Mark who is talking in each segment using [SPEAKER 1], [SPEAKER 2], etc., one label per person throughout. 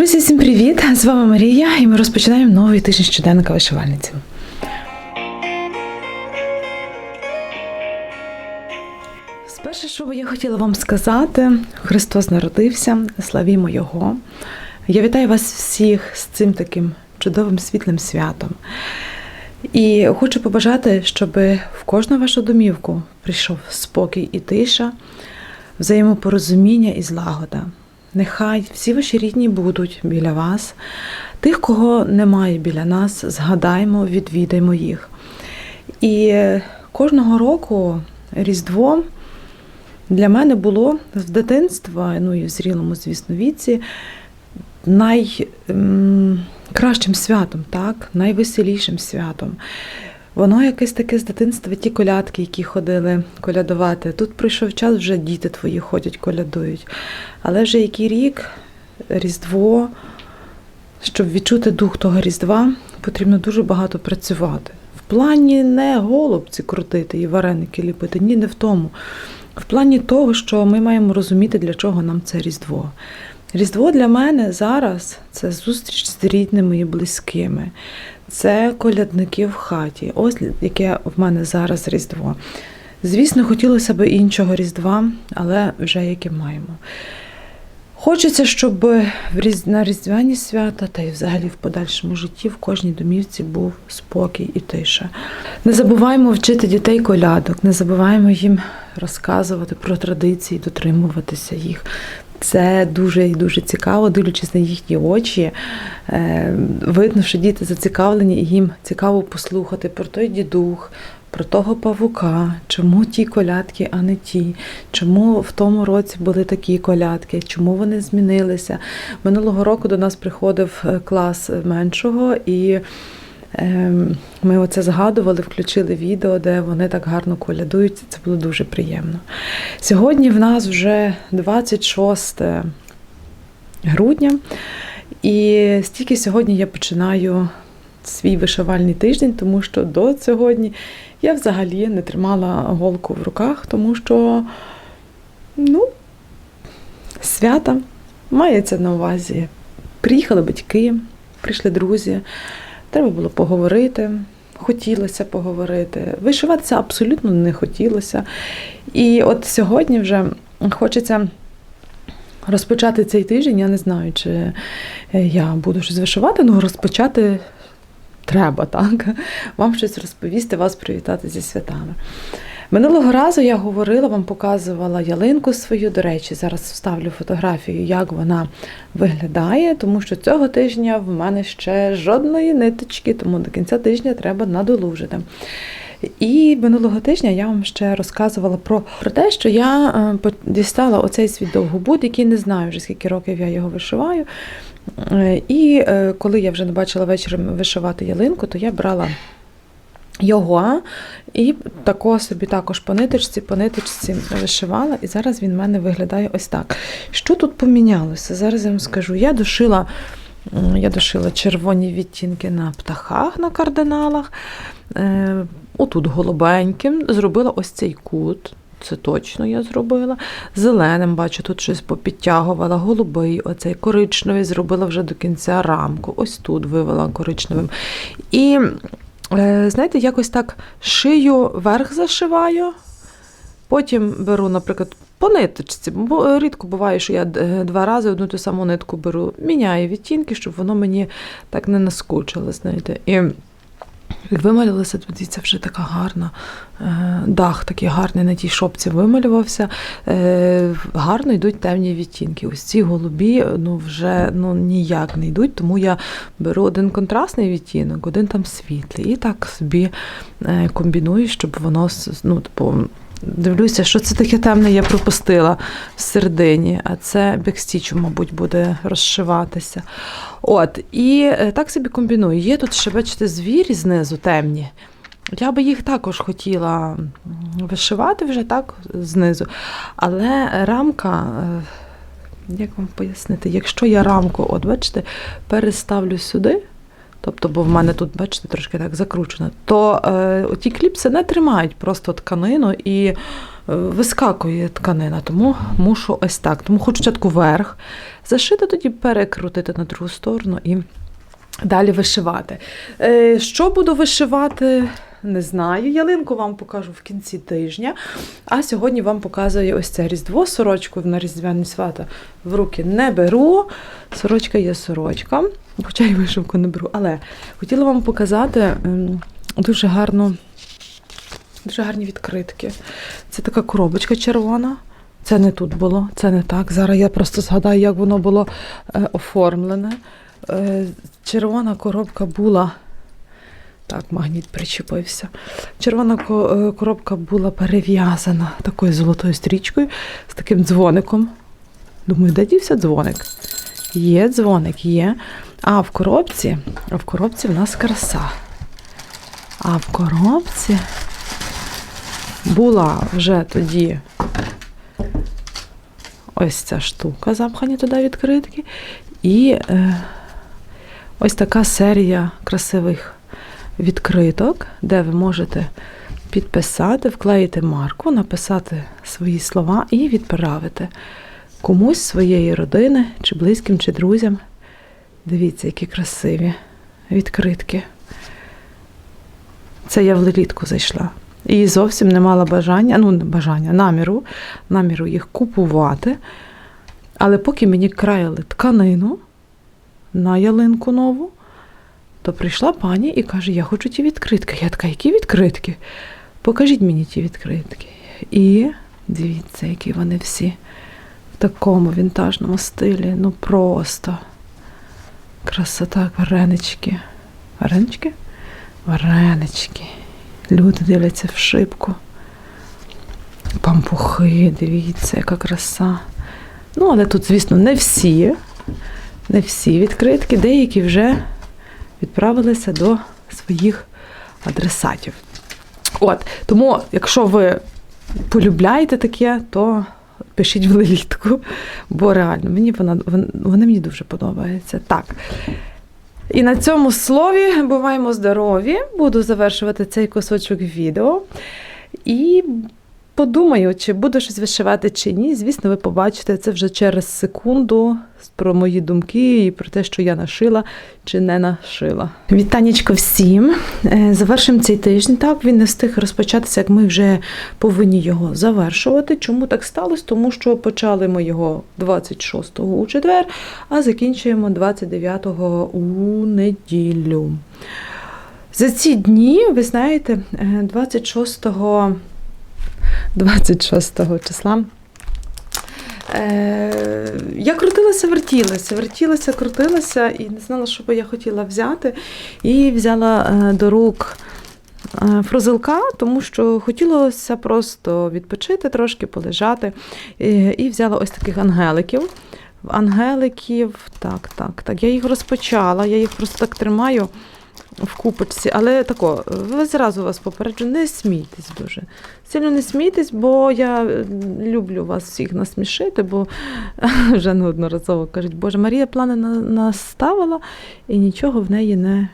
[SPEAKER 1] Друзі, всім привіт! З вами Марія, і ми розпочинаємо новий тиждень щоденника вишивальниці. Спершу, що би я хотіла вам сказати, Христос народився, славімо Його. Я вітаю вас всіх з цим таким чудовим світлим святом. І хочу побажати, щоб в кожну вашу домівку прийшов спокій і тиша, взаємопорозуміння і злагода. Нехай всі ваші рідні будуть біля вас. Тих, кого немає біля нас, згадаймо, відвідаймо їх. І кожного року Різдво для мене було з дитинства, ну і в зрілому, звісно, віці, найкращим святом, так? найвеселішим святом. Воно якесь таке з дитинства, ті колядки, які ходили колядувати. Тут прийшов час, вже діти твої ходять, колядують. Але вже який рік, Різдво, щоб відчути дух того Різдва, потрібно дуже багато працювати. В плані не голубці крутити і вареники ліпити, ні, не в тому. В плані того, що ми маємо розуміти, для чого нам це Різдво. Різдво для мене зараз це зустріч з рідними і близькими. Це колядники в хаті. Ось яке в мене зараз Різдво. Звісно, хотілося б іншого Різдва, але вже яке маємо. Хочеться, щоб на Різдвяні свята та й взагалі в подальшому житті в кожній домівці був спокій і тиша. Не забуваємо вчити дітей колядок, не забуваємо їм розказувати про традиції, дотримуватися їх. Це дуже і дуже цікаво, дивлячись на їхні очі. Е, видно, що діти зацікавлені, і їм цікаво послухати про той дідух, про того павука, чому ті колядки, а не ті, чому в тому році були такі колядки, чому вони змінилися. Минулого року до нас приходив е, клас меншого і. Ем, ми оце згадували, включили відео, де вони так гарно колядують. Це було дуже приємно. Сьогодні в нас вже 26 грудня, і стільки сьогодні я починаю свій вишивальний тиждень, тому що до сьогодні я взагалі не тримала голку в руках, тому що, ну, свята мається на увазі. Приїхали батьки, прийшли друзі. Треба було поговорити, хотілося поговорити. Вишиватися абсолютно не хотілося. І от сьогодні вже хочеться розпочати цей тиждень. Я не знаю, чи я буду щось вишивати, але розпочати треба, так? Вам щось розповісти, вас привітати зі святами. Минулого разу я говорила, вам показувала ялинку свою. До речі, зараз вставлю фотографію, як вона виглядає, тому що цього тижня в мене ще жодної ниточки, тому до кінця тижня треба надолужити. І минулого тижня я вам ще розказувала про про те, що я е, дістала оцей свій довгобуд, який не знаю вже скільки років я його вишиваю. Е, і е, коли я вже не бачила вечором вишивати ялинку, то я брала його і такого собі також по ниточці, по ниточці вишивала, і зараз він в мене виглядає ось так. Що тут помінялося? Зараз я вам скажу. Я дошила я дошила червоні відтінки на птахах, на кардиналах. Е, отут голубеньким, зробила ось цей кут. Це точно я зробила. Зеленим, бачу, тут щось попідтягувала, голубий, оцей коричневий, зробила вже до кінця рамку. Ось тут вивела коричневим. І знаєте, якось так шию верх зашиваю, потім беру, наприклад, по ниточці, бо рідко буває, що я е, два рази одну ту саму нитку беру, міняю відтінки, щоб воно мені так не наскучило. знаєте. І Вималювалася тоді це вже така гарна, е, дах такий гарний на тій шопці вималювався. Е, гарно йдуть темні відтінки. Ось ці голубі ну, вже ну, ніяк не йдуть, тому я беру один контрастний відтінок, один там світлий. І так собі е, комбіную, щоб воно ну, типу, Дивлюся, що це таке темне я пропустила в середині, а це бекстічу, мабуть, буде розшиватися. От, І е, так собі комбіную. Є тут ще, бачите, звірі знизу темні. Я би їх також хотіла вишивати вже так знизу. Але рамка, е, як вам пояснити, якщо я рамку, от бачите, переставлю сюди. Тобто, бо в мене тут, бачите, трошки так закручено, то е, ті кліпси не тримають просто тканину і е, вискакує тканина, тому мушу ось так. Тому хочу спочатку верх, зашити, тоді перекрутити на другу сторону і далі вишивати. Е, Що буду вишивати? Не знаю. Ялинку вам покажу в кінці тижня. А сьогодні вам показую ось це різдво. Сорочку на різдвяні свята в руки не беру. Сорочка є сорочка, хоча й вишивку не беру. Але хотіла вам показати ем, дуже гарну, дуже гарні відкритки. Це така коробочка червона. Це не тут було, це не так. Зараз я просто згадаю, як воно було е, оформлене. Е, червона коробка була. Так, магніт причепився. Червона е, коробка була перев'язана такою золотою стрічкою з таким дзвоником. Думаю, де дівся дзвоник? Є дзвоник, є. А в коробці, а в коробці в нас краса. А в коробці була вже тоді ось ця штука, запхані туди відкритки. І е, ось така серія красивих відкриток, де ви можете підписати, вклеїти марку, написати свої слова і відправити комусь своєї родини, чи близьким, чи друзям. Дивіться, які красиві відкритки. Це я в лелітку зайшла. І зовсім не мала бажання, ну не бажання, наміру, наміру їх купувати. Але поки мені краяли тканину на ялинку нову, то прийшла пані і каже: Я хочу ті відкритки. Я така, які відкритки? Покажіть мені ті відкритки. І дивіться, які вони всі в такому вінтажному стилі. Ну просто красота, варенички. Варенички? Варенички. Люди дивляться в шибку. Пампухи, дивіться, яка краса. Ну, але тут, звісно, не всі, не всі відкритки, деякі вже відправилися до своїх адресатів. От, тому, якщо ви полюбляєте таке, то пишіть в лелітку, бо реально мені вона, вон- вони мені дуже подобаються. Так. І на цьому слові буваємо здорові. Буду завершувати цей кусочок відео. І подумаю, чи буду щось вишивати чи ні. Звісно, ви побачите це вже через секунду про мої думки і про те, що я нашила чи не нашила. Вітанечко всім. Е, Завершимо цей тиждень. Так, він не встиг розпочатися, як ми вже повинні його завершувати. Чому так сталося? Тому що почали ми його 26-го у четвер, а закінчуємо 29-го у неділю. За ці дні, ви знаєте, е, 26 26 числа. Е, я крутилася, вертілася, вертілася, крутилася і не знала, що би я хотіла взяти. І взяла е, до рук е, фрузилка, тому що хотілося просто відпочити, трошки полежати. І взяла ось таких ангеликів. Ангеликів, так, так, так. Я їх розпочала, я їх просто так тримаю в купочці, але тако, зразу вас попереджу, не смійтесь дуже. Сильно не смійтесь, бо я е, люблю вас всіх насмішити, бо вже неодноразово кажуть, Боже, Марія плани наставила і нічого в неї не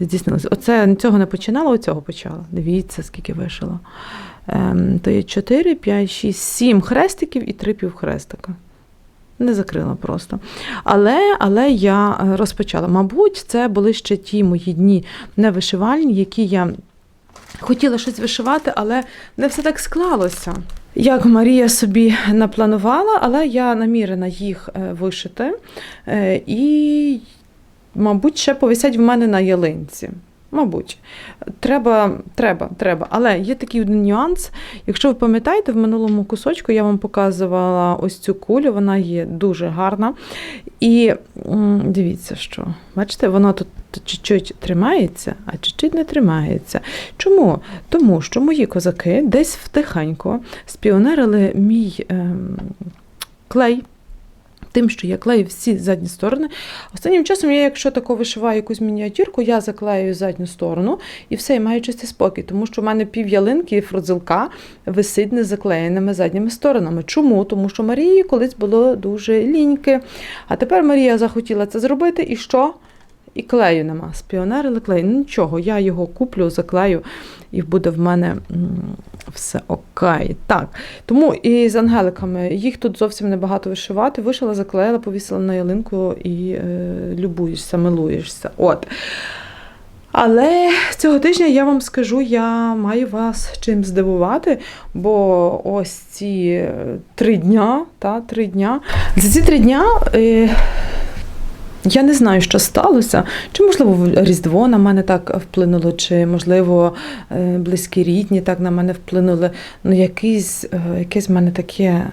[SPEAKER 1] здійснилося. Оце цього не починала, оцього почала. Дивіться, скільки вишила. Ем, то є 4, 5, 6, 7 хрестиків і 3 півхрестика. Не закрила просто. Але, але я е, розпочала. Мабуть, це були ще ті мої дні невишивальні, які я хотіла щось вишивати, але не все так склалося. Як Марія собі напланувала, але я намірена їх е, вишити. Е, І, мабуть, ще повисять в мене на ялинці. Мабуть, треба, треба, треба. Але є такий один нюанс. Якщо ви пам'ятаєте, в минулому кусочку я вам показувала ось цю кулю, вона є дуже гарна. І дивіться, що бачите, воно тут чуть-чуть тримається, а чуть-чуть не тримається. Чому? Тому що мої козаки десь втихенько спіонерили мій ем, клей. Тим, що я клею всі задні сторони. Останнім часом я, якщо тако вишиваю якусь мініатюрку, я заклею задню сторону і все, і маю чистий спокій, тому що в мене пів ялинки і фрудзилка висить незаклеєними задніми сторонами. Чому? Тому що Марії колись було дуже ліньки. А тепер Марія захотіла це зробити, і що? І клею нема. Спіонерили клей. Ну, Нічого, я його куплю, заклею, і буде в мене все окей. Так. Тому і з ангеликами їх тут зовсім небагато вишивати. Вишила, заклеїла, повісила на ялинку і е, любуєшся, милуєшся. От. Але цього тижня я вам скажу, я маю вас чим здивувати, бо ось ці е, три дня, та, три дня. За ці три дня е, я не знаю, що сталося. Чи, можливо, Різдво на мене так вплинуло, чи, можливо, е, близькі рідні так на мене вплинули. Ну, якийсь, е, якесь в мене таке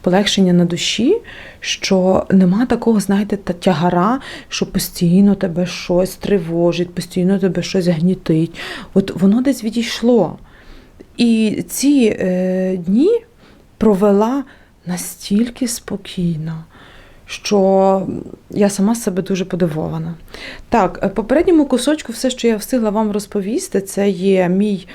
[SPEAKER 1] полегшення на душі, що нема такого, знаєте, та тягара, що постійно тебе щось тривожить, постійно тебе щось гнітить. От воно десь відійшло. І ці е, дні провела настільки спокійно, що я сама себе дуже подивована. Так, е, попередньому кусочку все, що я встигла вам розповісти, це є мій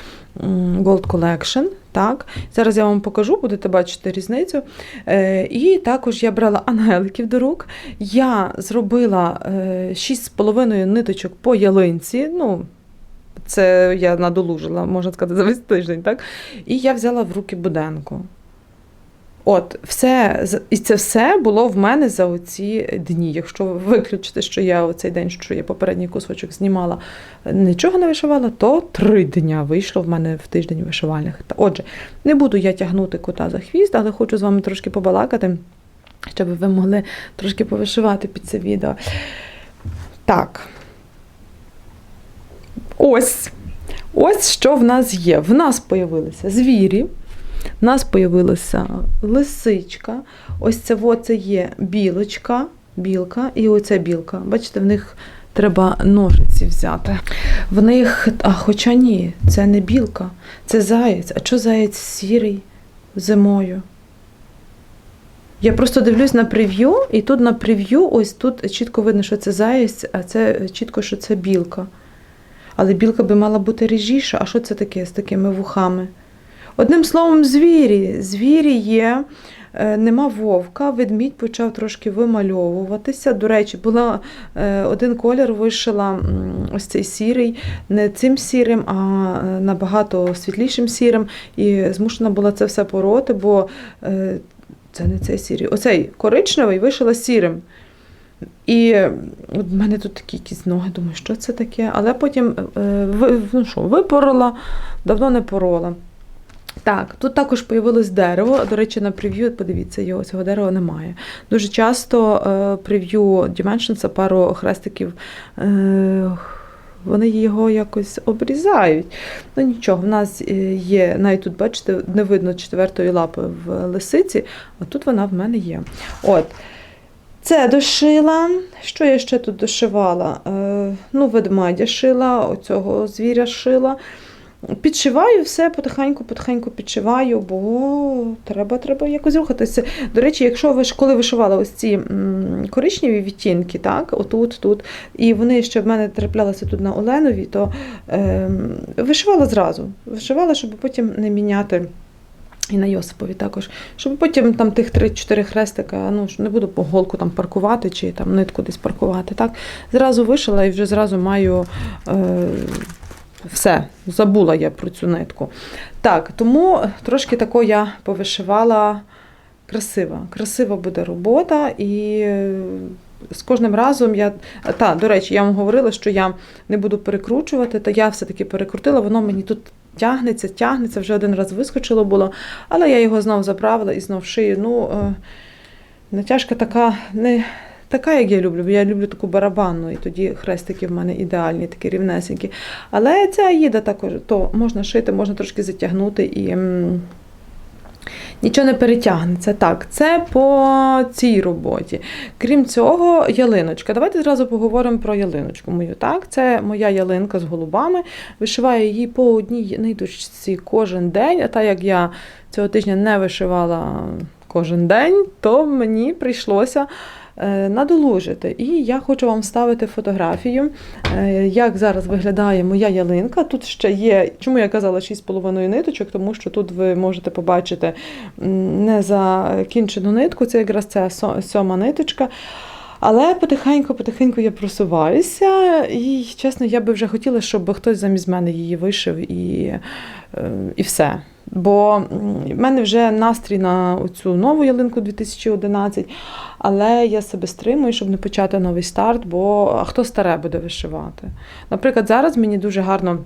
[SPEAKER 1] Gold Collection. Так, зараз я вам покажу, будете бачити різницю. Е, і також я брала ангеликів до рук. Я зробила е, 6,5 ниточок по ялинці. Ну, це я надолужила, можна сказати, за весь тиждень, так? І я взяла в руки буденку. От, все, і це все було в мене за оці дні. Якщо виключити, що я оцей день, що я попередній кусочок знімала, нічого не вишивала, то три дня вийшло в мене в тиждень вишивальних. Отже, не буду я тягнути кота за хвіст, але хочу з вами трошки побалакати, щоб ви могли трошки повишивати під це відео. Так. Ось. Ось що в нас є. В нас появилися звірі. В нас появилася лисичка. Ось це це є білочка, білка і оця білка. Бачите, в них треба ножиці взяти. В них, а хоча ні, це не білка, це заєць. А що заєць сірий зимою? Я просто дивлюсь на прев'ю, і тут на прев'ю, ось тут чітко видно, що це заєць, а це чітко, що це білка. Але білка би мала бути ріжіша. А що це таке з такими вухами? Одним словом, звірі. Звірі є. Е, Нема вовка, ведмідь почав трошки вимальовуватися. До речі, була е, один колір вишила ось цей сірий, не цим сірим, а е, набагато світлішим сірим. І змушена була це все пороти, бо це не цей сірий. Оцей коричневий вишила сірим. І в мене тут такі якісь ноги, думаю, що це таке. Але потім ну що, випорола, давно не порола. Так, тут також появилось дерево. До речі, на прев'ю, подивіться, його цього дерева немає. Дуже часто е, прев'ю Dimensions, пару хрестиків, е, вони його якось обрізають. Ну нічого, в нас е, є, навіть тут, бачите, не видно четвертої лапи в лисиці, а тут вона в мене є. От. Це дошила. Що я ще тут дошивала? Ну, ведмедя шила, оцього звіря шила. Підшиваю все потихеньку, потихеньку підшиваю, бо треба, треба якось рухатися. До речі, якщо ви коли вишивала ось ці коричневі відтінки, так, отут, тут, і вони ще в мене траплялися тут на Оленові, то е, вишивала зразу. Вишивала, щоб потім не міняти. І на Йосипові також, щоб потім там тих 3-4 хрестика, ну не буду по голку там паркувати чи там нитку десь паркувати. Так, зразу вишила і вже зразу маю е, все, забула я про цю нитку. Так, тому трошки тако я повишивала красиво. Красива буде робота, і е, з кожним разом я. Та, до речі, я вам говорила, що я не буду перекручувати, та я все-таки перекрутила, воно мені тут тягнеться, тягнеться, вже один раз вискочило було, але я його знов заправила і знов шию. Ну, е, натяжка така не. Така, як я люблю, бо я люблю таку барабанну, і тоді хрестики в мене ідеальні, такі рівнесенькі. Але ця їда також, то можна шити, можна трошки затягнути і нічого не перетягнеться. Так, це по цій роботі. Крім цього, ялиночка. Давайте зразу поговоримо про ялиночку мою. Так, це моя ялинка з голубами. Вишиваю її по одній ниточці кожен день. А так як я цього тижня не вишивала кожен день, то мені прийшлося надолужити. І я хочу вам ставити фотографію, е, як зараз виглядає моя ялинка. Тут ще є, чому я казала 6,5 ниточок, тому що тут ви можете побачити не закінчену нитку, це якраз ця сьома ниточка. Але потихеньку, потихеньку я просуваюся, і чесно, я би вже хотіла, щоб хтось замість мене її вишив і, е, і все. Бо в мене вже настрій на цю нову ялинку 2011, але я себе стримую, щоб не почати новий старт, бо а хто старе буде вишивати? Наприклад, зараз мені дуже гарно.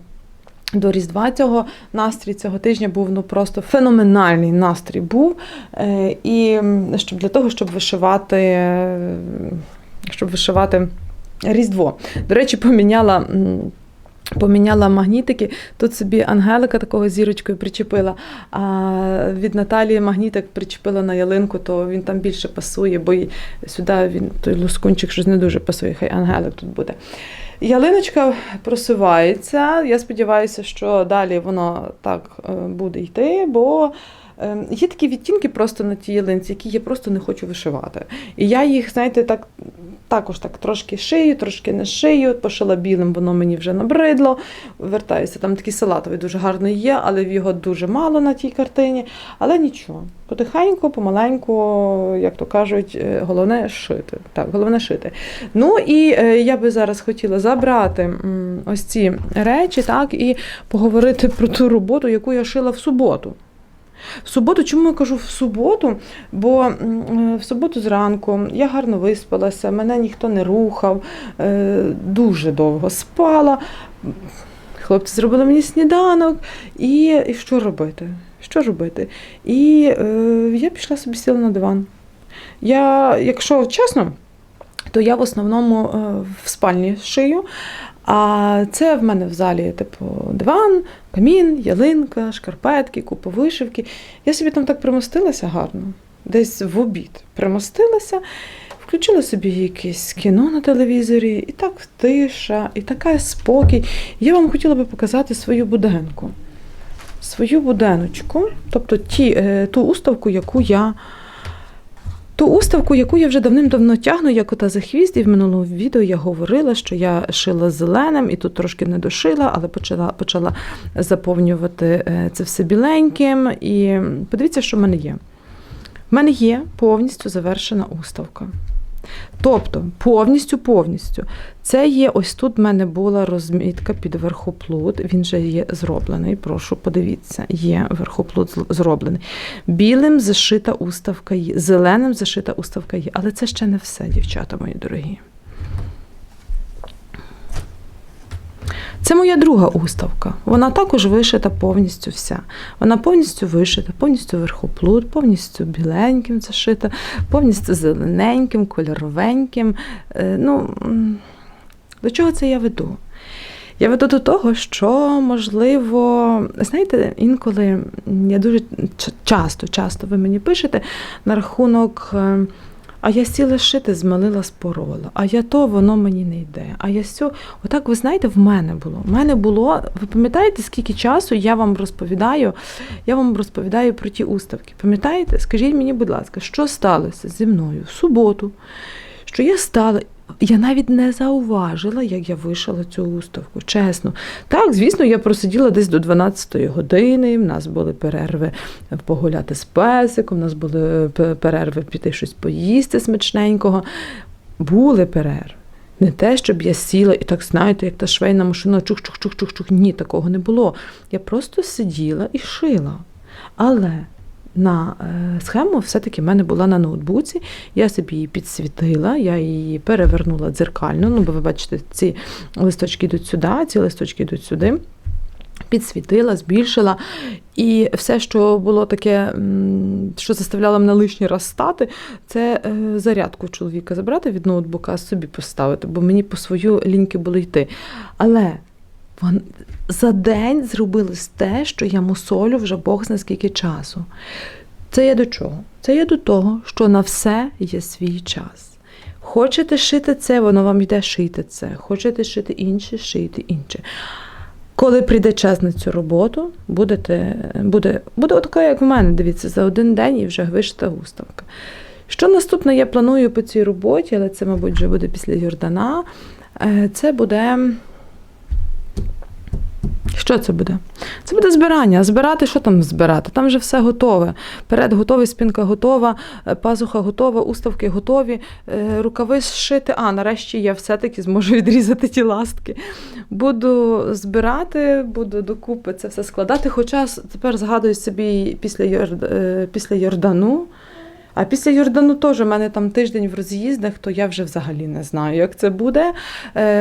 [SPEAKER 1] До Різдва цього настрій цього тижня був ну просто феноменальний настрій був. Е, і щоб для того, щоб вишивати, е, щоб вишивати Різдво. До речі, поміняла. Поміняла магнітики, тут собі Ангелика такого зірочкою причепила, а від Наталії магнітик причепила на ялинку, то він там більше пасує, бо й сюди він той лускунчик щось не дуже пасує, хай Ангелик тут буде. Ялиночка просувається. Я сподіваюся, що далі воно так е, буде йти, бо є такі відтінки просто на тій ялинці, які я просто не хочу вишивати. І я їх, знаєте, так. Також так трошки шию, трошки не шию, пошила білим, воно мені вже набридло. Вертаюся, там такий салатовий дуже гарний є, але його дуже мало на тій картині. Але нічого. Потихеньку, помаленьку, як то кажуть, е, головне шити. Так, головне шити. Ну і е, я би зараз хотіла забрати ось ці речі, так, і поговорити про ту роботу, яку я шила в суботу. В суботу, чому я кажу в суботу? Бо е, в суботу зранку я гарно виспалася, мене ніхто не рухав, е, дуже довго спала. Хлопці зробили мені сніданок, і, і що робити? Що робити? І е, я пішла собі сіла на диван. Я, якщо чесно, то я в основному е, в спальні шию. А це в мене в залі, типу, диван, камін, ялинка, шкарпетки, купа вишивки. Я собі там так примостилася гарно, десь в обід примостилася, включила собі якесь кіно на телевізорі, і так тиша, і така спокій. Я вам хотіла би показати свою буденку. Свою буденочку, тобто ті, е, ту уставку, яку я. Ту уставку, яку я вже давним-давно тягну, як ота за хвіст, і в минулому відео я говорила, що я шила зеленим, і тут трошки не дошила, але почала, почала заповнювати е, це все біленьким. І подивіться, що в мене є. В мене є повністю завершена уставка. Тобто, повністю, повністю. Це є ось тут в мене була розмітка під верхоплут. Він вже є зроблений. Прошу, подивіться, є верхоплут зроблений. Білим зашита уставка є, зеленим зашита уставка є. Але це ще не все, дівчата мої дорогі. Це моя друга уставка. Вона також вишита повністю вся. Вона повністю вишита, повністю верхоплут, повністю біленьким зашита, повністю зелененьким, кольоровеньким. Е, Ну, до чого це я веду? Я веду до того, що можливо, знаєте, інколи я дуже часто, часто ви мені пишете на рахунок. А я сіла шити, змалила спорола, а я то воно мені не йде. А я сьо. Отак, ви знаєте, в мене було. В мене було, ви пам'ятаєте, скільки часу я вам розповідаю, я вам розповідаю про ті уставки. Пам'ятаєте? Скажіть мені, будь ласка, що сталося зі мною в суботу? Що я стала. Я навіть не зауважила, як я вишила цю уставку, чесно. Так, звісно, я просиділа десь до 12-ї години. У нас були перерви погуляти з песиком, у нас були перерви піти щось поїсти смачненького. Були перерви. Не те, щоб я сіла і так, знаєте, як та швейна машина, чух-чух-чух-чух-чух. Ні, такого не було. Я просто сиділа і шила. Але на е, схему все-таки в мене була на ноутбуці. Я собі її підсвітила, я її перевернула дзеркально. Ну, бо ви бачите, ці листочки йдуть сюди, ці листочки йдуть сюди. Підсвітила, збільшила, і все, що було таке, що заставляло мене лишній раз стати, це е, зарядку чоловіка забрати від ноутбука, собі поставити, бо мені по свою ліньки було йти. Але вон, за день зробилось те, що я мусолю вже Бог зна скільки часу. Це є до чого? Це є до того, що на все є свій час. Хочете шити це, воно вам йде шити це. Хочете шити інше, шийте інше. Коли прийде час на цю роботу, будете, буде, буде така, як в мене, дивіться, за один день і вже вишита уставка. Що наступне я планую по цій роботі, але це, мабуть, вже буде після Йордана. Е, Це буде Що це буде? Це буде збирання. Збирати, що там збирати? Там вже все готове. Перед готовий, спинка готова, е, пазуха готова, уставки готові, е, рукави зшити. А, нарешті я все-таки зможу відрізати ті ластки. Буду збирати, буду докупи це все складати. Хоча тепер згадую собі після, Йорд... е, після Йордану. А після Йордану теж у мене там тиждень в роз'їздах, то я вже взагалі не знаю, як це буде.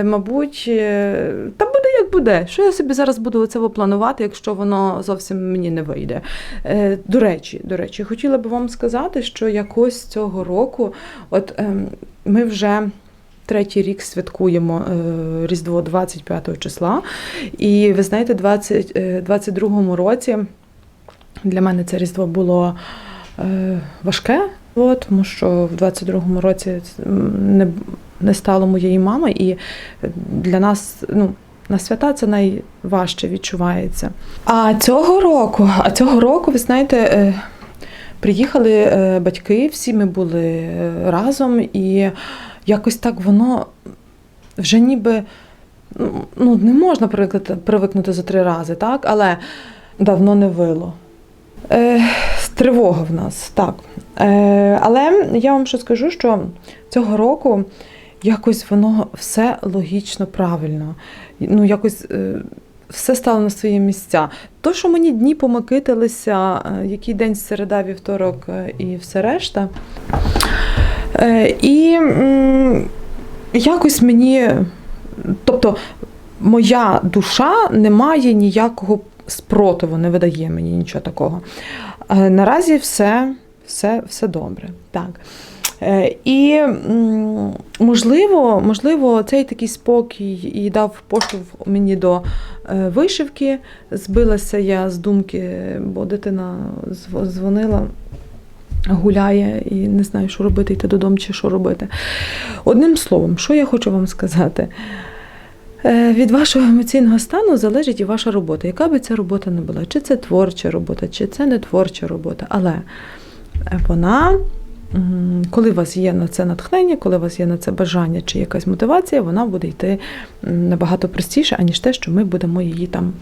[SPEAKER 1] Мабуть, е, та буде буде. Що я собі зараз буду оце планувати, якщо воно зовсім мені не вийде. Е, до речі, до речі, хотіла би вам сказати, що якось цього року, от ем, ми вже. Третій рік святкуємо е, Різдво 25 числа. І ви знаєте, 20, е, 22-му році для мене це Різдво було е, важке, тому що в 22-му році не, не стало моєї мами, і для нас, ну. На свята це найважче відчувається. А цього року, а цього року, ви знаєте, е, приїхали е, батьки, всі ми були е, разом, і якось так воно вже ніби ну, не можна привикнути за три рази, так? але давно не вило. Е, тривога в нас, так. Е, але я вам що скажу, що цього року якось воно все логічно правильно. Ну, якось е, все стало на свої місця. То, що мені дні помикитилися, е, який день середа, вівторок е, і все решта. І якось мені, тобто, моя душа не має ніякого спротиву, не видає мені нічого такого. Наразі все, все, все добре. Так. Е, І можливо, можливо, цей такий спокій і дав поштовх мені до е, вишивки. Збилася я з думки, бо дитина дзвонила. Гуляє і не знаю, що робити, йти додому чи що робити. Одним словом, що я хочу вам сказати? Е, Від вашого емоційного стану залежить і ваша робота. Яка би ця робота не була, чи це творча робота, чи це не творча робота. Але вона, коли у вас є на це натхнення, коли у вас є на це бажання чи якась мотивація, вона буде йти набагато простіше, аніж те, що ми будемо її там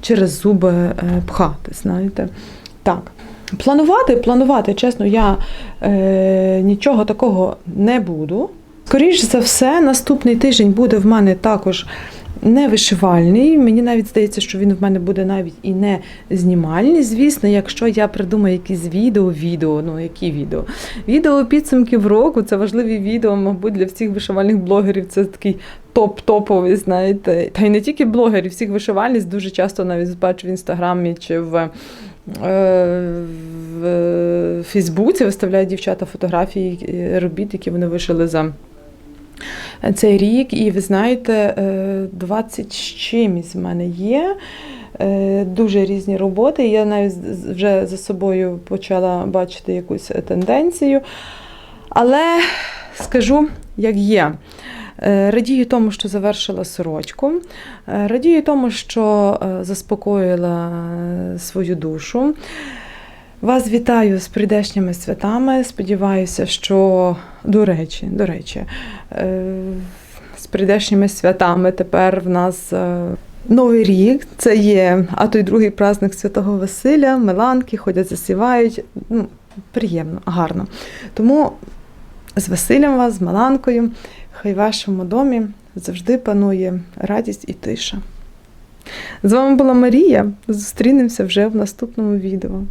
[SPEAKER 1] через зуби е, пхати. Знаєте. Так. Планувати, планувати, чесно, я е, нічого такого не буду. Скоріше за все, наступний тиждень буде в мене також не вишивальний. Мені навіть здається, що він в мене буде навіть і не знімальний. Звісно, якщо я придумаю якісь відео, відео, ну які відео? Відео підсумків року це важливі відео, мабуть, для всіх вишивальних блогерів. Це такий топ-топовий, знаєте. Та й не тільки блогерів, всіх вишивальниць дуже часто навіть бачу в інстаграмі чи в. е, В Фейсбуці виставляють дівчата фотографії е, робіт, які вони вишили за цей рік. І ви знаєте, е, 20 з чимось в мене є. е, Дуже різні роботи. Я навіть вже за собою почала бачити якусь тенденцію. Але скажу, як є. Е, Радію тому, що завершила сорочку. Е, Радію тому, що е, заспокоїла е, свою душу. Вас вітаю з прийдешніми святами. Сподіваюся, що до речі, до речі, е, з прийдешніми святами тепер в нас. е, Новий рік це є, а той другий праздник Святого Василя, Меланки, ходять, засівають. Ну, приємно, гарно. Тому з Василем вас, з Меланкою, хай в вашому домі завжди панує радість і тиша. З вами була Марія. Зустрінемося вже в наступному відео.